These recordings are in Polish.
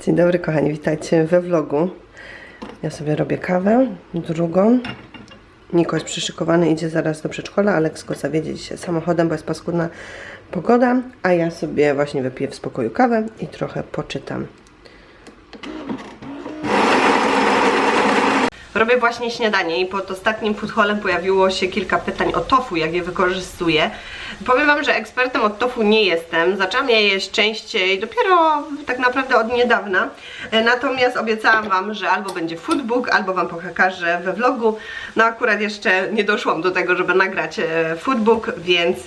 Dzień dobry kochani, witajcie we vlogu. Ja sobie robię kawę, drugą. Nikoś przyszykowany idzie zaraz do przedszkola, Aleks go zawiedzie dzisiaj samochodem, bo jest paskudna pogoda, a ja sobie właśnie wypiję w spokoju kawę i trochę poczytam. Robię właśnie śniadanie i pod ostatnim foodholem pojawiło się kilka pytań o tofu, jak je wykorzystuję. Powiem Wam, że ekspertem od tofu nie jestem. Zaczęłam je jeść częściej dopiero tak naprawdę od niedawna. E, Natomiast obiecałam Wam, że albo będzie foodbook, albo Wam pokażę we vlogu. No akurat jeszcze nie doszłam do tego, żeby nagrać e, foodbook, więc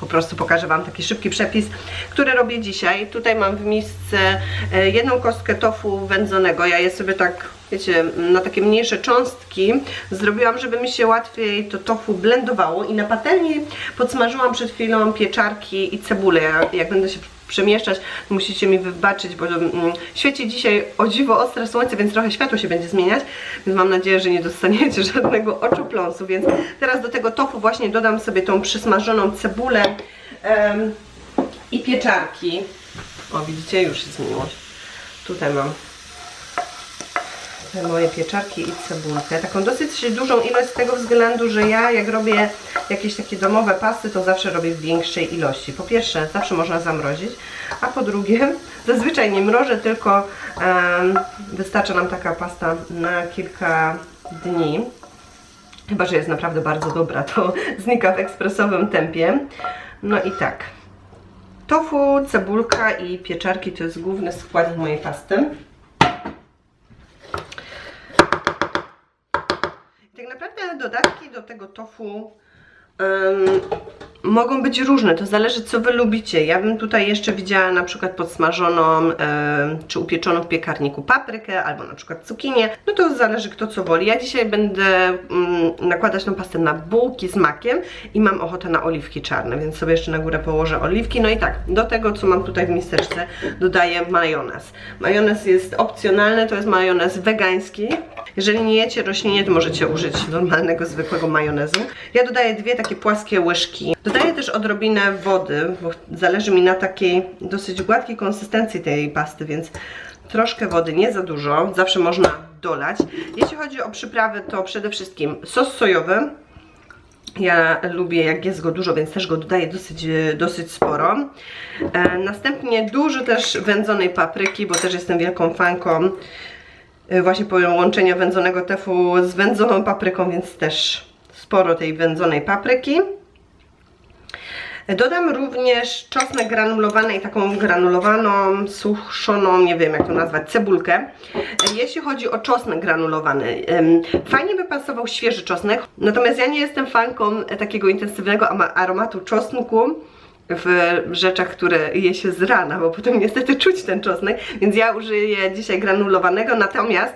po prostu pokażę Wam taki szybki przepis, który robię dzisiaj. Tutaj mam w misce e, jedną kostkę tofu wędzonego. Ja je sobie tak, wiecie, na takie mniejsze cząstki zrobiłam, żeby mi się łatwiej to tofu blendowało i na patelni podsmażyłam przed chwilą pieczarki i cebulę. Jak, będę się przemieszczać, musicie mi wybaczyć, bo mm, świeci dzisiaj o dziwo ostre słońce, więc trochę światło się będzie zmieniać, więc mam nadzieję, że nie dostaniecie żadnego oczopląsu, więc teraz do tego tofu właśnie dodam sobie tą przysmażoną cebulę em, i pieczarki. O, widzicie, już się zmieniło. Tutaj mam moje pieczarki i cebulkę. Taką dosyć dużą ilość z tego względu, że ja jak robię jakieś takie domowe pasty, to zawsze robię w większej ilości. Po pierwsze, zawsze można zamrozić, a po drugie, zazwyczaj nie mrożę, tylko em, wystarcza nam taka pasta na kilka dni. Chyba, że jest naprawdę bardzo dobra, to znika w ekspresowym tempie. No i tak. Tofu, cebulka i pieczarki to jest główny składnik mojej pasty. Tak naprawdę dodatki do tego tofu em, mogą być różne, to zależy co Wy lubicie. Ja bym tutaj jeszcze widziała na przykład podsmażoną em, czy upieczoną w piekarniku paprykę albo na przykład cukinię. No to zależy kto co woli. Ja dzisiaj będę mm, nakładać tą pastę na bułki z makiem i mam ochotę na oliwki czarne, więc sobie jeszcze na górę położę oliwki. No i tak, do tego co mam tutaj w miseczce dodaję majonez. Majonez jest opcjonalny, to jest majonez wegański. Jeżeli nie jecie roślinie, to możecie użyć normalnego, zwykłego majonezu. Ja dodaję dwie takie płaskie łyżki. Dodaję też odrobinę wody, bo zależy mi na takiej dosyć gładkiej konsystencji tej pasty, więc troszkę wody, nie za dużo. Zawsze można dolać. Jeśli chodzi o przyprawy, to przede wszystkim sos sojowy. Ja lubię jak jest go dużo, więc też go dodaję dosyć, dosyć sporo. E, następnie dużo też wędzonej papryki, bo też jestem wielką fanką e, właśnie połączenia wędzonego tefu z wędzoną papryką, więc też sporo tej wędzonej papryki. Dodam również czosnek granulowany i taką granulowaną, suszoną, nie wiem jak to nazwać, cebulkę. Jeśli chodzi o czosnek granulowany, fajnie by pasował świeży czosnek, natomiast ja nie jestem fanką takiego intensywnego aromatu czosnku w rzeczach, które je się z rana, bo potem niestety czuć ten czosnek, więc ja użyję dzisiaj granulowanego, natomiast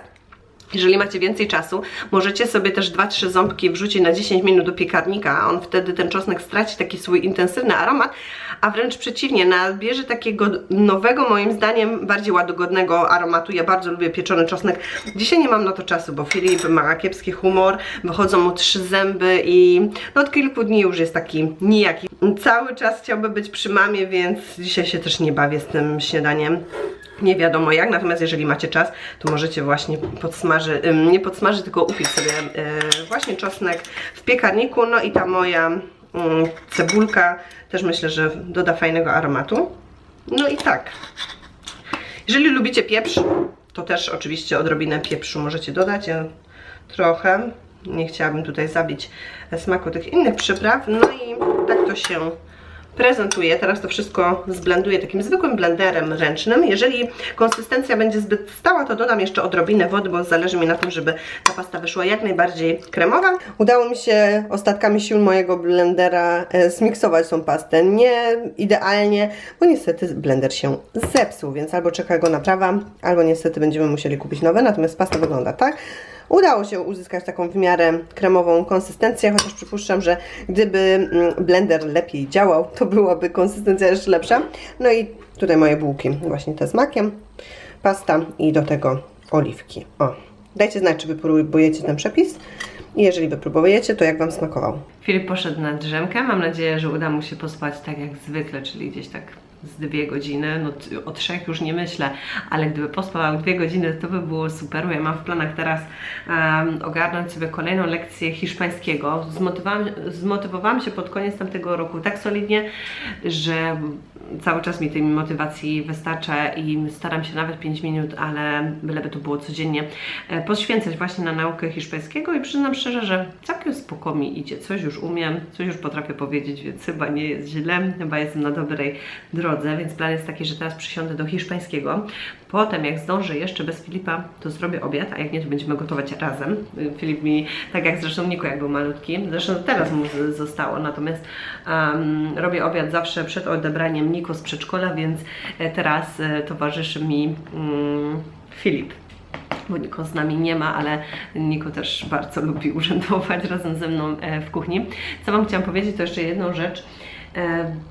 jeżeli macie więcej czasu, możecie sobie też 2-3 ząbki wrzucić na 10 minut do piekarnika, a on wtedy ten czosnek straci taki swój intensywny aromat, a wręcz przeciwnie, nabierze takiego nowego, moim zdaniem, bardziej ładogodnego aromatu. Ja bardzo lubię pieczony czosnek. Dzisiaj nie mam na to czasu, bo Filip ma kiepski humor, wychodzą mu trzy zęby i no od kilku dni już jest taki nijaki. Cały czas chciałby być przy mamie, więc dzisiaj się też nie bawię z tym śniadaniem nie wiadomo jak, natomiast jeżeli macie czas, to możecie właśnie podsmażyć, nie podsmażyć, tylko upiec sobie e, właśnie czosnek w piekarniku, no i ta moja mm, cebulka też myślę, że doda fajnego aromatu. No i tak. Jeżeli lubicie pieprz, to też oczywiście odrobinę pieprzu możecie dodać, ja trochę, nie chciałabym tutaj zabić smaku tych innych przypraw, no i tak to się prezentuję. Teraz to wszystko zblenduję takim zwykłym blenderem ręcznym. Jeżeli konsystencja będzie zbyt stała, to dodam jeszcze odrobinę wody, bo zależy mi na tym, żeby ta pasta wyszła jak najbardziej kremowa. Udało mi się ostatkami sił mojego blendera e, zmiksować tą pastę. Nie idealnie, bo niestety blender się zepsuł, więc albo czeka go naprawa, albo niestety będziemy musieli kupić nowe. Natomiast pasta wygląda tak. Udało się uzyskać taką w miarę kremową konsystencję, chociaż przypuszczam, że gdyby mm, blender lepiej działał, to byłaby konsystencja jeszcze lepsza. No i tutaj moje bułki, właśnie te z makiem, pasta i do tego oliwki. O, dajcie znać, czy wypróbujecie ten przepis i jeżeli wypróbujecie, to jak Wam smakował. Filip poszedł na drzemkę. Mam nadzieję, że uda mu się pospać tak jak zwykle, czyli gdzieś tak z dwie godziny. No o trzech już nie myślę, ale gdyby pospał dwie godziny, to by było super. Ja mam w planach teraz em, ogarnąć sobie kolejną lekcję hiszpańskiego. Zmotywowałam, zmotywowałam się pod koniec tamtego roku tak solidnie, że cały czas mi tej motywacji wystarcza i staram się nawet 5 minut, ale byleby to było codziennie, e, poświęcać właśnie na naukę hiszpańskiego i przyznam szczerze, że całkiem spoko mi idzie. Coś już umiem, coś już potrafię powiedzieć, więc chyba nie jest źle, chyba jestem na dobrej drodze, więc plan jest taki, że teraz przysiądę do hiszpańskiego. Potem jak zdążę jeszcze bez Filipa, to zrobię obiad, a jak nie, to będziemy gotować razem. Filip mi, tak jak zresztą Niko, jak był malutki, zresztą teraz mu zostało, natomiast um, robię obiad zawsze przed odebraniem Niko z przedszkola, więc e, teraz e, towarzyszy mi mm, Filip bo Niko z nami nie ma, ale Niko też bardzo lubi urzędować razem ze mną e, w kuchni. Co Wam chciałam powiedzieć, to jeszcze jedną rzecz,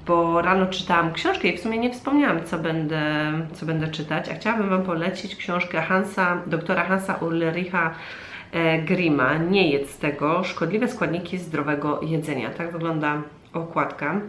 bo rano czytałam książkę i w sumie nie wspomniałam, co będę, co będę czytać, a chciałabym Wam polecić książkę Hansa, doktora Hansa Ulricha e, Grima. Nie jedz tego, szkodliwe składniki zdrowego jedzenia. Tak wygląda okładka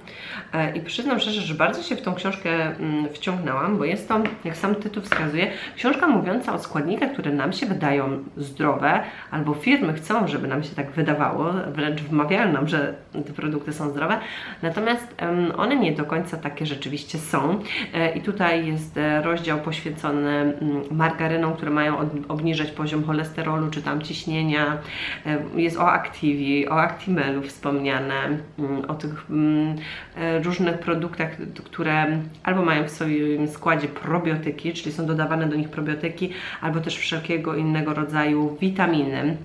E, i przyznam szczerze, że bardzo się w tą książkę mm, wciągnęłam, bo jest to, jak sam tytuł wskazuje, książka mówiąca o składnikach, które nam się wydają zdrowe, albo firmy chcą, żeby nam się tak wydawało, wręcz wmawiają nam, że te produkty są zdrowe, natomiast one nie do końca takie rzeczywiście są. E, I tutaj jest e, rozdział poświęcony mm, margarynom, które mają obniżać poziom cholesterolu, czy tam ciśnienia. Jest o Activi, o Actimelu wspomniane, mm, o tych mm, e, różnych produktach, które albo mają w swoim składzie probiotyki, czyli są dodawane do nich probiotyki, albo też wszelkiego innego rodzaju witaminy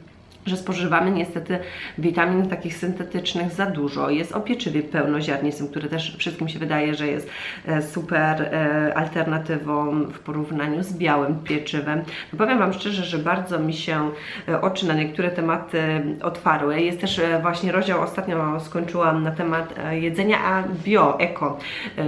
że spożywamy niestety witamin takich syntetycznych za dużo. Jest o pieczywie pełnoziarnistym, które też wszystkim się wydaje, że jest e, super e, alternatywą w porównaniu z białym pieczywem. No powiem Wam szczerze, że bardzo mi się e, oczy na niektóre tematy otwarły. Jest też właśnie rozdział, ostatnio skończyłam na temat jedzenia a bio, eko.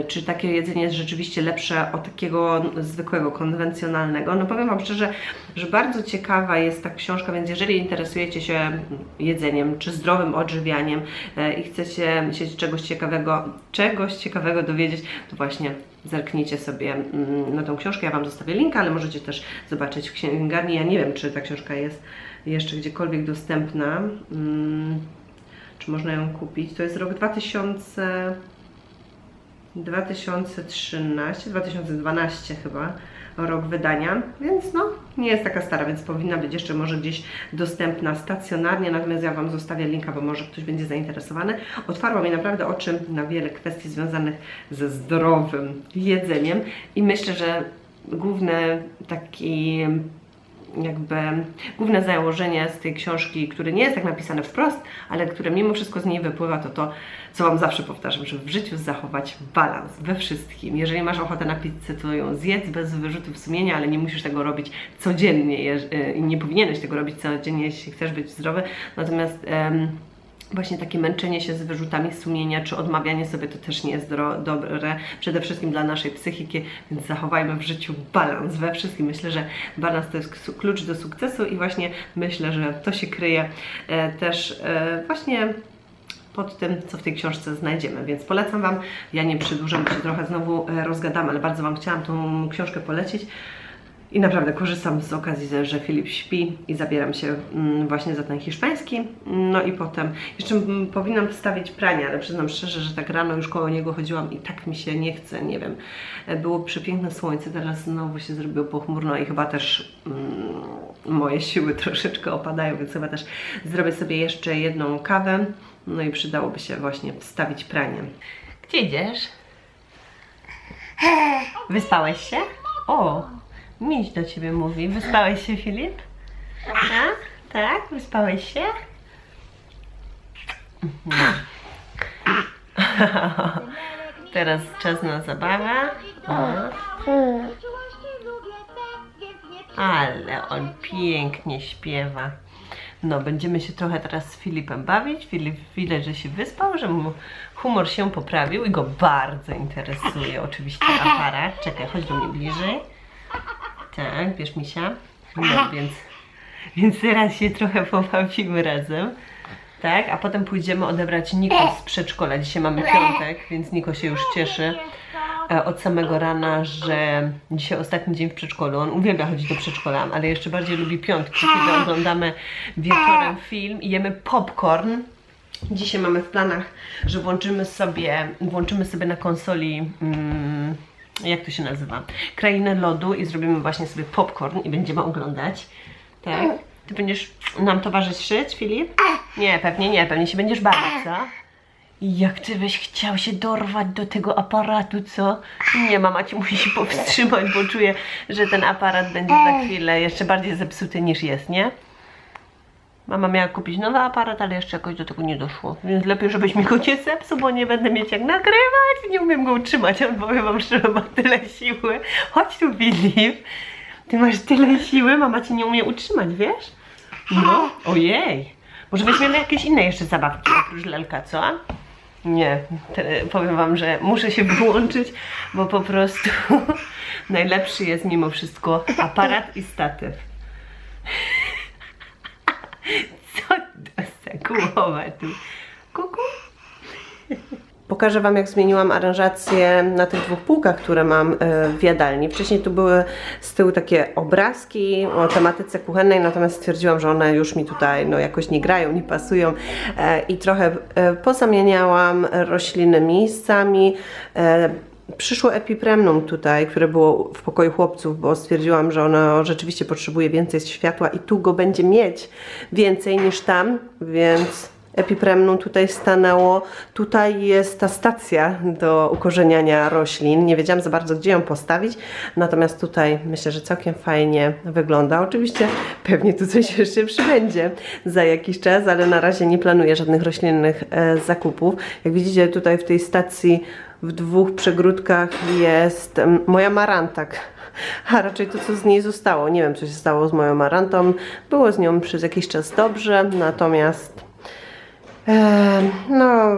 Czy takie jedzenie jest rzeczywiście lepsze od takiego zwykłego, konwencjonalnego? No powiem Wam szczerze, że bardzo ciekawa jest ta książka, więc jeżeli interesujecie się jedzeniem czy zdrowym odżywianiem e, i chcecie się czegoś ciekawego, czegoś ciekawego dowiedzieć, to właśnie zerknijcie sobie mm, na tą książkę. Ja Wam zostawię linka, ale możecie też zobaczyć w księgarni. Ja nie wiem, czy ta książka jest jeszcze gdziekolwiek dostępna. Mm, Czy można ją kupić? To jest rok 2000. 2013, 2012 chyba rok wydania, więc no nie jest taka stara, więc powinna być jeszcze może gdzieś dostępna stacjonarnie, natomiast ja Wam zostawię linka, bo może ktoś będzie zainteresowany. Otwarła mi naprawdę oczy na wiele kwestii związanych ze zdrowym jedzeniem. I myślę, że główny taki jakby główne założenie z tej książki, które nie jest tak napisane wprost, ale które mimo wszystko z niej wypływa, to to, co Wam zawsze powtarzam, żeby w życiu zachować balans we wszystkim. Jeżeli masz ochotę na pizzę, to ją zjedz bez wyrzutów sumienia, ale nie musisz tego robić codziennie y, i nie powinieneś tego robić codziennie, jeśli chcesz być zdrowy. Natomiast Właśnie takie męczenie się z wyrzutami sumienia, czy odmawianie sobie to też nie jest dro- dobre, przede wszystkim dla naszej psychiki, więc zachowajmy w życiu balans we wszystkim. Myślę, że balans to jest klucz do sukcesu i właśnie myślę, że to się kryje e, też e, właśnie pod tym, co w tej książce znajdziemy, więc polecam Wam. Ja nie przedłużam, się trochę znowu e, rozgadam, ale bardzo Wam chciałam tą książkę polecić. I naprawdę korzystam z okazji, że Filip śpi i zabieram się mm, właśnie za ten hiszpański. No i potem jeszcze powinnam wstawić pranie, ale przyznam szczerze, że tak rano już koło niego chodziłam i tak mi się nie chce, nie wiem. E, Było przepiękne słońce, teraz znowu się zrobiło pochmurno i chyba też mm, moje siły troszeczkę opadają, więc chyba też zrobię sobie jeszcze jedną kawę. No i przydałoby się właśnie wstawić pranie. Gdzie idziesz? Wyspałeś się? O, miś do ciebie mówi. Wyspałeś się, Filip? Tak? Tak? Wyspałeś się? Mhm. Teraz czas na zabawę. Ale on pięknie śpiewa. No, będziemy się trochę teraz z Filipem bawić. Filip widać, że się wyspał, że mu humor się poprawił i go bardzo interesuje oczywiście aparat. Czekaj, chodź do mnie bliżej. Tak, bierz misia. No, więc, więc teraz się trochę pobawimy razem. Tak, a potem pójdziemy odebrać Niko z przedszkola. Dzisiaj mamy piątek, więc Niko się już cieszy e, od samego rana, że dzisiaj ostatni dzień w przedszkolu. On uwielbia chodzić do przedszkola, ale jeszcze bardziej lubi piątki, kiedy oglądamy wieczorem film i jemy popcorn. Dzisiaj mamy w planach, że włączymy sobie, włączymy sobie na konsoli, mm, jak to się nazywa, Krainę Lodu i zrobimy właśnie sobie popcorn i będziemy oglądać. Tak? Ty będziesz nam towarzyszyć, Filip? Nie, pewnie nie, pewnie się będziesz bawić, co? Jak ty byś chciał się dorwać do tego aparatu, co? Nie, mama ci musi się powstrzymać, bo czuję, że ten aparat będzie za chwilę jeszcze bardziej zepsuty niż jest, nie? Mama miała kupić nowy aparat, ale jeszcze jakoś do tego nie doszło. Więc lepiej, żebyś mi go nie zepsuł, bo nie będę mieć jak nagrywać. Nie umiem go utrzymać, ale powiem wam szczerze, ma tyle siły. Chodź tu, Filip. Ty masz tyle siły, mama cię nie umie utrzymać, wiesz? No, ojej. Może weźmiemy jakieś inne jeszcze zabawki oprócz lelka, co? Nie, te, powiem wam, że muszę się wyłączyć, bo po prostu najlepszy jest mimo wszystko aparat i statyw. Co to za głowa tu? Kuku? Pokażę Wam, jak zmieniłam aranżację na tych dwóch półkach, które mam e, w jadalni. Wcześniej tu były z tyłu takie obrazki o tematyce kuchennej, natomiast stwierdziłam, że one już mi tutaj no, jakoś nie grają, nie pasują e, i trochę e, pozamieniałam rośliny miejscami. Przyszło epipremnum tutaj, które było w pokoju chłopców, bo stwierdziłam, że ono rzeczywiście potrzebuje więcej światła i tu go będzie mieć więcej niż tam, więc epipremnum tutaj stanęło. Tutaj jest ta stacja do ukorzeniania roślin. Nie wiedziałam za bardzo, gdzie ją postawić, natomiast tutaj myślę, że całkiem fajnie wygląda. Oczywiście pewnie tu coś jeszcze przybędzie za jakiś czas, ale na razie nie planuję żadnych roślinnych e, zakupów. Jak widzicie tutaj w tej stacji w dwóch przegródkach jest moja marantak. A raczej to, co z niej zostało. Nie wiem, co się stało z moją marantą. Było z nią przez jakiś czas dobrze, natomiast No,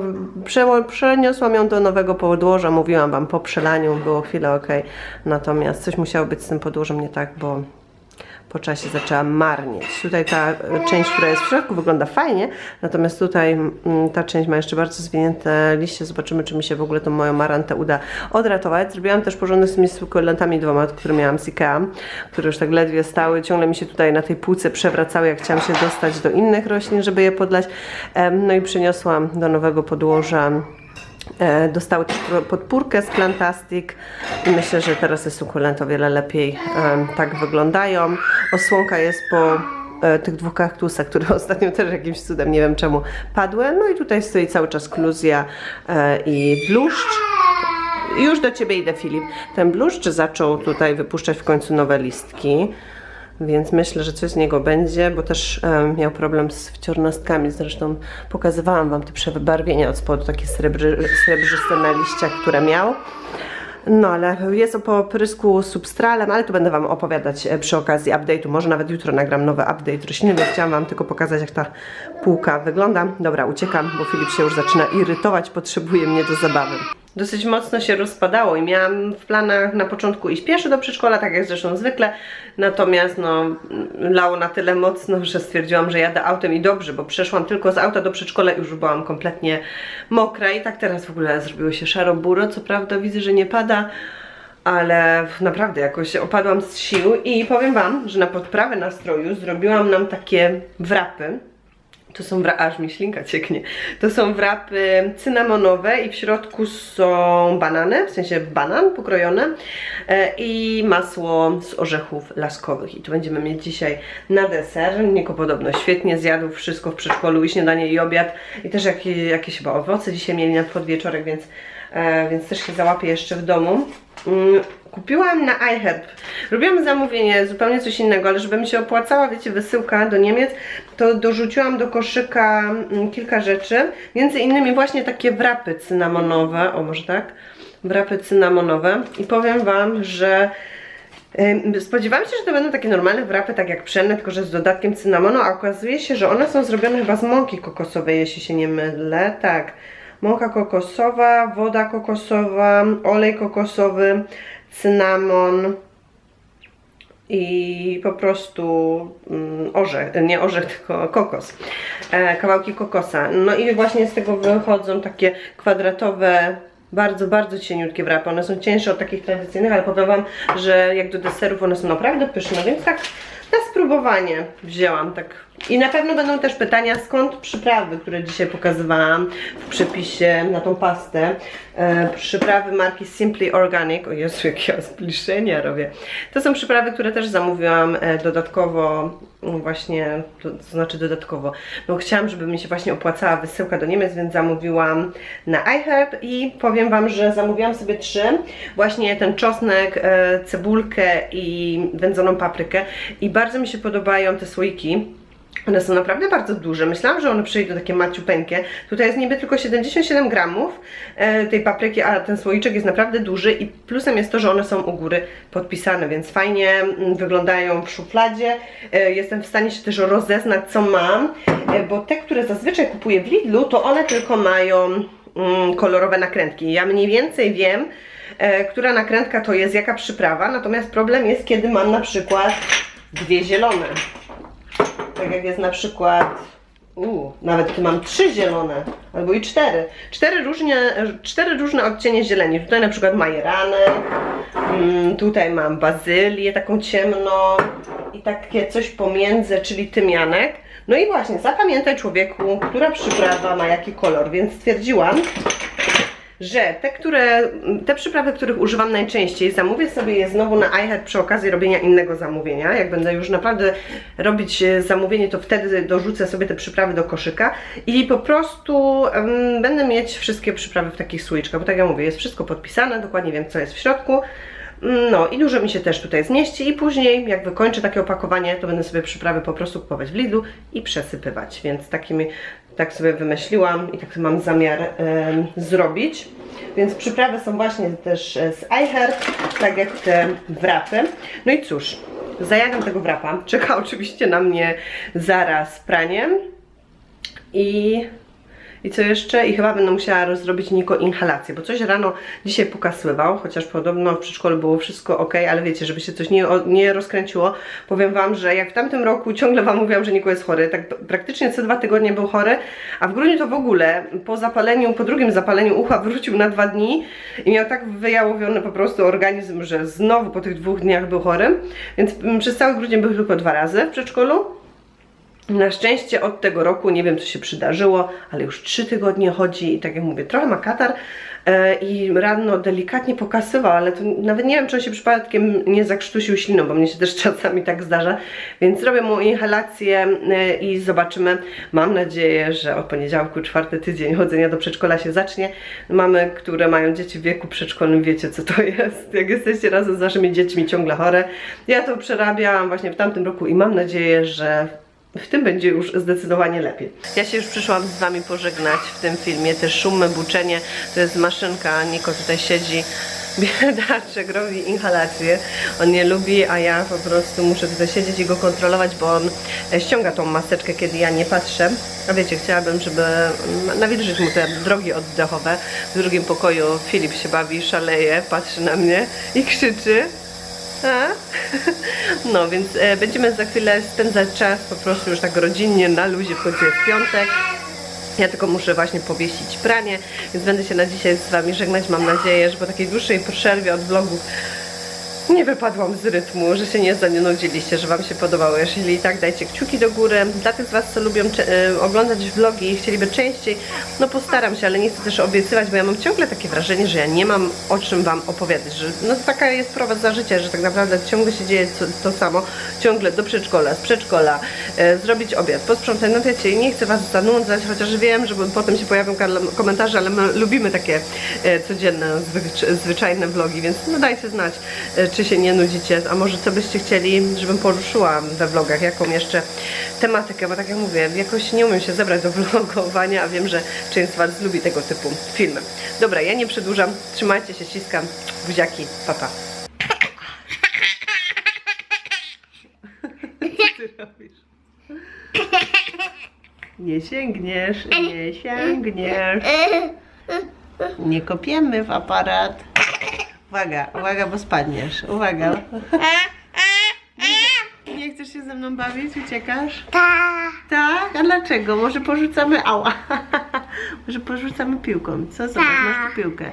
przeniosłam ją do nowego podłoża, mówiłam Wam po przelaniu, było chwilę ok, natomiast coś musiało być z tym podłożem nie tak, bo po czasie zaczęła marnieć. Tutaj ta e, część, która jest w środku wygląda fajnie, natomiast tutaj mm, ta część ma jeszcze bardzo zwinięte liście, zobaczymy czy mi się w ogóle tą moją marantę uda odratować. Zrobiłam też porządek z tymi sukulentami dwoma, które miałam z Ikea, które już tak ledwie stały, ciągle mi się tutaj na tej półce przewracały, jak chciałam się dostać do innych roślin, żeby je podlać. No i przyniosłam do nowego podłoża E, Dostały też podpórkę z Plantastic i myślę, że teraz te sukulent o wiele lepiej em, tak wyglądają. Osłonka jest po e, tych dwóch kaktusach, które ostatnio też jakimś cudem, nie wiem czemu, padły. No i tutaj stoi cały czas kluzja e, i bluszcz. Już do Ciebie idę, Filip. Ten bluszcz zaczął tutaj wypuszczać w końcu nowe listki. Więc myślę, że coś z niego będzie, bo też em, miał problem z wciornostkami. Zresztą pokazywałam Wam te przewybarwienia od spodu, takie srebrzy, srebrzyste na liściach, które miał. No, ale jest po prysku substralem, ale tu będę Wam opowiadać e, przy okazji update'u. Może nawet jutro nagram nowy update rośliny, więc chciałam Wam tylko pokazać, jak ta półka wygląda. Dobra, uciekam, bo Filip się już zaczyna irytować, potrzebuje mnie do zabawy. Dosyć mocno się rozpadało i miałam w planach na początku iść pieszy do przedszkola, tak jak zresztą zwykle, natomiast no, lało na tyle mocno, że stwierdziłam, że jadę autem i dobrze, bo przeszłam tylko z auta do przedszkola i już byłam kompletnie mokra. I tak teraz w ogóle zrobiło się szaro-buro, co prawda widzę, że nie pada, ale naprawdę jakoś opadłam z sił. I powiem Wam, że na podprawę nastroju zrobiłam nam takie wrapy, to są wrapy, aż mi ślinka cieknie. To są wrapy cynamonowe i w środku są banany, w sensie banan pokrojone e, i masło z orzechów laskowych. I tu będziemy mieć dzisiaj na deser. Niko podobno świetnie zjadł wszystko w przedszkolu i śniadanie i obiad i też jakieś, jakieś chyba owoce dzisiaj mieli na podwieczorek, więc, e, więc też się załapię jeszcze w domu. Kupiłam na iHerb. Robiłam zamówienie, zupełnie coś innego, ale żeby mi się opłacała, wiecie, wysyłka do Niemiec, to dorzuciłam do koszyka mm, kilka rzeczy. Między innymi właśnie takie wrapy cynamonowe, o może tak? Wrapy cynamonowe. I powiem Wam, że Spodziewałam się, że to będą takie normalne wrapy, tak jak pszenne, tylko że z dodatkiem cynamonu, a okazuje się, że one są zrobione chyba z mąki kokosowej, jeśli się nie mylę. Tak, mąka kokosowa, woda kokosowa, olej kokosowy, cynamon, i po prostu mm, orzech, nie orzech, tylko kokos. E, kawałki kokosa. No i właśnie z tego wychodzą takie kwadratowe, bardzo, bardzo cieniutkie wrapy. One są cieńsze od takich tradycyjnych, ale powiem Wam, że jak do deserów one są naprawdę pyszne, więc tak na spróbowanie wzięłam tak. I na pewno będą też pytania, skąd przyprawy, które dzisiaj pokazywałam w przepisie na tą pastę. E, przyprawy marki Simply Organic. O Jezu, jakie ja robię. To są przyprawy, które też zamówiłam e, dodatkowo, mm, właśnie, to, to znaczy dodatkowo, no chciałam, żeby mi się właśnie opłacała wysyłka do Niemiec, więc zamówiłam na iHerb i powiem Wam, że zamówiłam sobie trzy. Właśnie ten czosnek, e, cebulkę i wędzoną paprykę i bardzo mi się podobają te słoiki. One są naprawdę bardzo duże. Myślałam, że one przyjdą takie maciupeńkie. Tutaj jest niby tylko 77 gramów e, tej papryki, a ten słoiczek jest naprawdę duży i plusem jest to, że one są u góry podpisane, więc fajnie mm, wyglądają w szufladzie. E, jestem w stanie się też rozeznać, co mam, e, bo te, które zazwyczaj kupuję w Lidlu, to one tylko mają mm, kolorowe nakrętki. Ja mniej więcej wiem, która nakrętka to jest, jaka przyprawa, natomiast problem jest, kiedy mam na przykład dwie zielone. Tak jak jest na przykład. U, nawet tu mam trzy zielone, albo i cztery. Cztery, różnie, cztery różne odcienie zieleni. Tutaj na przykład majeranę, mm, tutaj mam bazylię taką ciemną i takie coś pomiędzy, czyli tymianek. No i właśnie, zapamiętaj człowieku, która przyprawa ma jaki kolor, więc stwierdziłam, że te, które, te przyprawy, których używam najczęściej, zamówię sobie je znowu na iHead przy okazji robienia innego zamówienia. Jak będę już naprawdę robić e, zamówienie, to wtedy dorzucę sobie te przyprawy do koszyka i po prostu em, będę mieć wszystkie przyprawy w takich słoiczkach, bo tak jak mówię, jest wszystko podpisane, dokładnie wiem, co jest w środku. No i dużo mi się też tutaj zmieści i później jak wykończę takie opakowanie, to będę sobie przyprawy po prostu kupować w Lidlu i przesypywać, więc takimi, tak sobie wymyśliłam i tak mam zamiar em, zrobić. Więc przyprawy są właśnie też e, z iHerb, tak jak te wrapy. No i cóż, zajadam tego wrapa. Czeka oczywiście na mnie zaraz pranie. I i co jeszcze? I chyba będę musiała rozrobić Niko inhalację, bo coś rano dzisiaj pokasywał, chociaż podobno w przedszkolu było wszystko ok, ale wiecie, żeby się coś nie, nie rozkręciło, powiem Wam, że jak w tamtym roku ciągle Wam mówiłam, że Niko jest chory, tak praktycznie co dwa tygodnie był chory, a w grudniu to w ogóle po zapaleniu, po drugim zapaleniu ucha wrócił na dwa dni i miał tak wyjałowiony po prostu organizm, że znowu po tych dwóch dniach był chory, więc przez cały grudzień był tylko dwa razy w przedszkolu. Na szczęście od tego roku, nie wiem co się przydarzyło, ale już trzy tygodnie chodzi i tak jak mówię, trochę ma katar e, i rano delikatnie pokasywał, ale to nawet nie wiem, czy on się przypadkiem nie zakrztusił śliną, bo mnie się też czasami tak zdarza, więc zrobię mu inhalację e, i zobaczymy. Mam nadzieję, że od poniedziałku, czwarty tydzień chodzenia do przedszkola się zacznie. Mamy, które mają dzieci w wieku przedszkolnym, wiecie co to jest. Jak jesteście razem z naszymi dziećmi ciągle chore. Ja to przerabiałam właśnie w tamtym roku i mam nadzieję, że w tym będzie już zdecydowanie lepiej. Ja się już przyszłam z Wami pożegnać w tym filmie. Te szumy, buczenie, to jest maszynka. Niko tutaj siedzi. Biedaczek robi inhalację. On nie lubi, a ja po prostu muszę tutaj siedzieć i go kontrolować, bo on e, ściąga tą maseczkę, kiedy ja nie patrzę. A wiecie, chciałabym, żeby mm, nawilżyć mu te drogi oddechowe. W drugim pokoju Filip się bawi, szaleje, patrzy na mnie i krzyczy. No, więc e, będziemy za chwilę spędzać czas po prostu już tak rodzinnie, na luzie, w końcu jest piątek. Ja tylko muszę właśnie powiesić pranie, więc będę się na dzisiaj z Wami żegnać. Mam nadzieję, że po takiej dłuższej przerwie od vlogów nie wypadłam z rytmu, że się nie zanudziliście, że Wam się podobało. Jeżeli tak, dajcie kciuki do góry. Dla tych z Was, co lubią e, oglądać vlogi i chcieliby częściej, no postaram się, ale nie chcę też obiecywać, bo ja mam ciągle takie wrażenie, że ja nie mam o czym Wam opowiadać, że no taka jest prowadza życia, że tak naprawdę ciągle się dzieje to, samo, ciągle do przedszkola, z przedszkola, e, zrobić obiad, posprzątać, no wiecie, nie chcę Was zanudzać, chociaż wiem, że potem się pojawią komentarze, ale my lubimy takie e, codzienne, zwyczajne vlogi, więc no dajcie znać, e, czy się nie nudzicie, a może co byście chcieli, żebym poruszyła we vlogach, jaką jeszcze tematykę, bo tak jak mówię, jakoś nie umiem się zebrać do vlogowania, a wiem, że część z Was lubi tego typu filmy. Dobra, ja nie przedłużam, trzymajcie się, ściskam, buziaki, papa. Robisz? Nie sięgniesz, nie sięgniesz. Nie kopiemy w aparat. Uwaga, uwaga, bo spadniesz. Uwaga. chcesz się ze mną bawić? Uciekasz? Tak. Tak? A dlaczego? Może porzucamy... Ała! Może porzucamy piłką. Co zobacz, masz tu piłkę.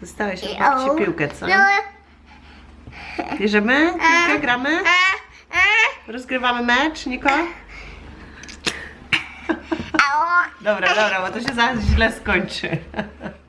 Dostałeś od babci piłkę, co? No. Bierzemy piłkę, gramy? Rozgrywamy mecz, Niko? Dobra, dobra, bo to się zaraz źle skończy.